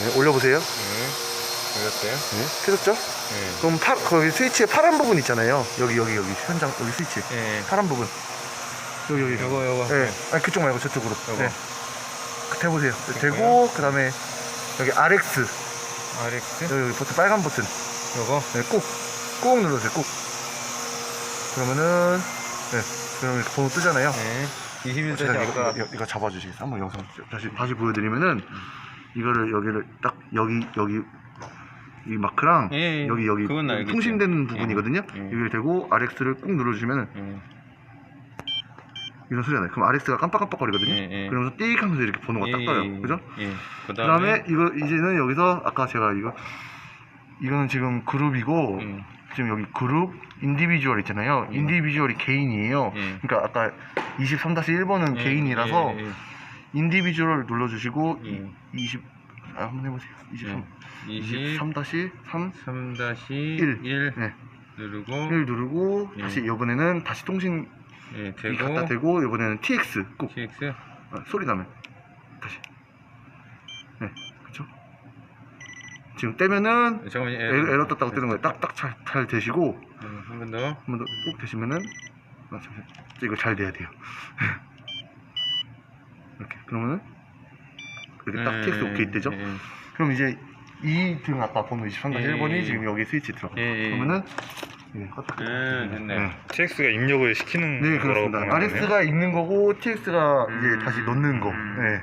네, 올려보세요. 네. 올렸어요? 네, 켜졌죠? 네. 그럼 파, 거기 스위치에 파란 부분 있잖아요. 여기 여기 여기 현장 여기 스위치 네. 파란 부분. 여기 여기. 요거 요거. 네. 아니 그쪽 말고 저쪽으로. 요거. 네. 그 대보세요. 대고 그 다음에 여기 RX RX. 여기, 여기 버튼 빨간 버튼. 요거. 네, 꾹, 꾹 눌러주세요. 꾹. 그러면은 네, 그러면 이렇게 번호 뜨잖아요. 네. 21cm 제가 이거, 아까 이거, 이거 잡아주시겠어요? 한번 영상 다시 다시 보여드리면은 이거를 여기를 딱 여기 여기 이 마크랑 예, 예. 여기 여기 그건 알겠죠. 통신되는 예. 부분이거든요. 예. 여기를 대고 RX를 꾹 눌러주시면은 예. 이런 소리가 나요. 그럼 RX가 깜빡깜빡거리거든요. 예, 예. 그러면서 띡 하면서 이렇게 번호가 딱 떠요. 그죠? 예. 그 그다음에 다음에 이거 이제는 여기서 아까 제가 이거 이거는 지금 그룹이고 음. 지금 여기 그룹 인디비주얼 있잖아요. 음. 인디비주얼이 개인이에요. 예. 그러니까 아까 23-1번은 예, 개인이라서 예, 예. 인디비주얼 눌러주시고 예. 20 아, 한번 해보세요. 23 20 23-3 3-1 1. 네. 누르고 1 누르고 예. 다시 이번에는 다시 통신 예, 이 되고 갖다 대고 이번에는 TX 꼭 TX 아, 소리 나면 다시 네 그쵸 지금 떼면은 잠깐만요. 예. 에러, 에러 떴다고 뜨는 거예요 딱딱 잘, 잘 되시고 한 번 더. 한 번더꼭 되시면은 아 잠시만 이거 잘 돼야 돼요 이렇게 그러면은 이렇게 딱 TX 오케이 뜨죠 예, 그럼 이제 이등 아까 번호 23-1번이 예, 예. 지금 여기 스위치 들어가 예, 예. 그러면은 예, 껐다 예, 됐네. TX가 입력을 시키는 네 거라고 그렇습니다 보면. RX가 있는 거고 TX가 음, 이제 다시 넣는 거 음. 네.